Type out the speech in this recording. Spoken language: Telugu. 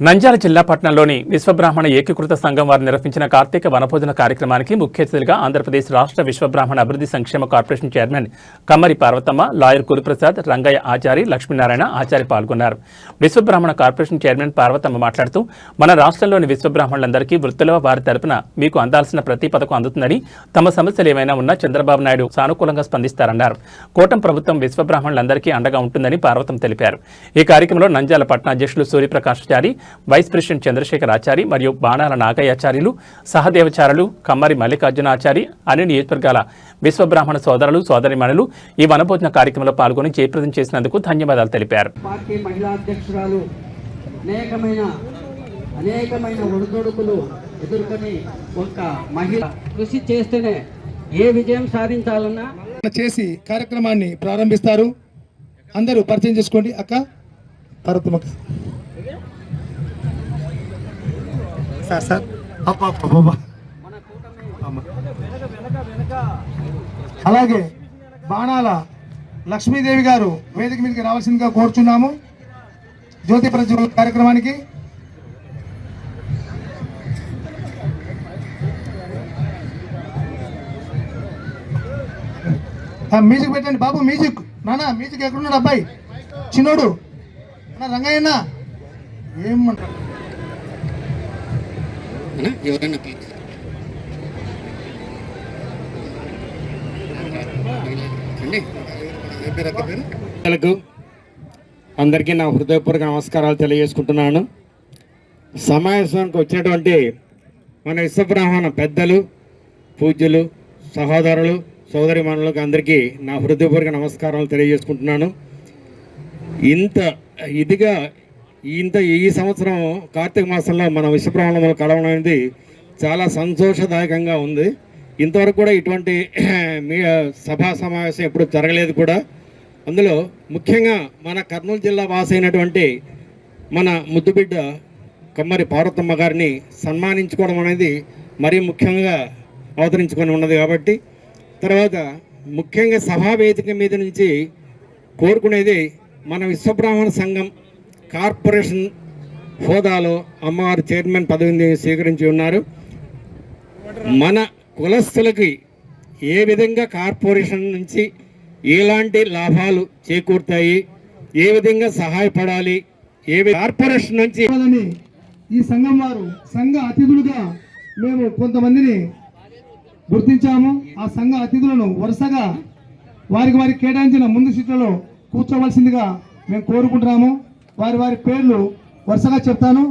నంద్యాల జిల్లా పట్టణంలోని విశ్వబ్రాహ్మణ ఏకీకృత సంఘం వారు నిర్వహించిన కార్తీక వనభోజన కార్యక్రమానికి ముఖ్య అతిథిగా ఆంధ్రప్రదేశ్ రాష్ట్ర విశ్వబ్రాహ్మణ అభివృద్ధి సంక్షేమ corporation chairman Kammari Parvathamma lawyer Guruprasad Rangaiah Achari Lakshminarayana Achari పాల్గొన్నారు. విశ్వబ్రాహ్మణ కార్పొరేషన్ చైర్మన్ పార్వతమ్మ మాట్లాడుతూ మన రాష్ట్రంలోని విశ్వబ్రాహ్మణులందరికీ వృత్తిలో వారి తరపున మీకు అందాల్సిన ప్రతి పథకం అందుతుందని తమ సమస్యలు ఏమైనా ఉన్నా చంద్రబాబు నాయుడు సానుకూలంగా స్పందిస్తారన్నారు. కూటమి ప్రభుత్వం విశ్వబ్రాహ్మణులందరికీ అండగా ఉంటుందని పార్వతం తెలిపారు. ఈ కార్యక్రమంలో నంద్యాల పట్టణ అధ్యక్షులు సూర్యప్రకాశాచారి వైస్ ప్రెసిడెంట్ చంద్రశేఖర్ ఆచారి మరియు బాణాల నాగయ్యాచార్యులు సహదేవచారులు కమ్మరి మల్లికార్జునాచారి అన్ని నియోజకవర్గాల విశ్వబ్రాహ్మణ సోదరులు సోదరిమణులు ఈ వనభోజన కార్యక్రమంలో పాల్గొని జయప్రదం చేసినందుకు ధన్యవాదాలు తెలిపారు. పార్టీ మహిళా అధ్యక్షురాలు అనేకమైన అనేకమైన ఒడిదొడుకులు ఎదుర్కొని ఒక మహిళ కృషి చేస్తేనే ఏ విజయం సాధించాలన్నా చేసి కార్యక్రమాన్ని ప్రారంభిస్తారు. అందరూ పరిచయం చేసుకోండి. అక్క పర్వతమక్క సార్ సార్. అలాగే బాణాల లక్ష్మీదేవి గారు వేదిక మీదకి రావాల్సిందిగా కోరుచున్నాము. జ్యోతి ప్రజ్వల కార్యక్రమానికి. మ్యూజిక్ పెట్టండి బాబు మ్యూజిక్. నానా మ్యూజిక్ ఎక్కడున్నాడు అబ్బాయి? చిన్నోడు. రంగయ్యన్న ఏమంటారు ఎవరైనా పెద్దలకు అందరికీ నా హృదయపూర్వక నమస్కారాలు తెలియజేసుకుంటున్నాను. సమావేశానికి వచ్చినటువంటి మన విశ్వబ్రాహ్మణ పెద్దలు పూజ్యులు సహోదరులు సోదరిమణులకు అందరికీ నా హృదయపూర్వక నమస్కారాలు తెలియజేసుకుంటున్నాను. ఇంత ఇదిగా ఇంత ఈ సంవత్సరం కార్తీక మాసంలో మన విశ్వబ్రాహ్మణులు కలవడం అనేది చాలా సంతోషదాయకంగా ఉంది. ఇంతవరకు కూడా ఇటువంటి మీ సభా సమావేశం ఎప్పుడు జరగలేదు కూడా. అందులో ముఖ్యంగా మన కర్నూలు జిల్లా వాస అయినటువంటి మన ముద్దుబిడ్డ కమ్మరి పార్వతమ్మ గారిని సన్మానించుకోవడం అనేది మరీ ముఖ్యంగా అవతరించుకొని ఉన్నది కాబట్టి తర్వాత ముఖ్యంగా సభా వేదిక మీద నుంచి కోరుకునేది మన విశ్వబ్రాహ్మణ సంఘం కార్పొరేషన్ హోదాలో అమ్మవారు చైర్మన్ పదవిని స్వీకరించి ఉన్నారు. మన కులస్తులకి ఏ విధంగా కార్పొరేషన్ నుంచి ఎలాంటి లాభాలు చేకూరుతాయి ఏ విధంగా సహాయపడాలి ఏ కార్పొరేషన్ నుంచి ఈ సంఘం వారు సంఘ అతిథులుగా మేము కొంతమందిని గుర్తించాము. ఆ సంఘ అతిథులను వరుసగా వారికి వారికి కేటాయించిన ముందు సీట్లలో కూర్చోవలసిందిగా మేము కోరుకుంటున్నాము. వారి వారి పేర్లు వరుసగా చెప్తాను.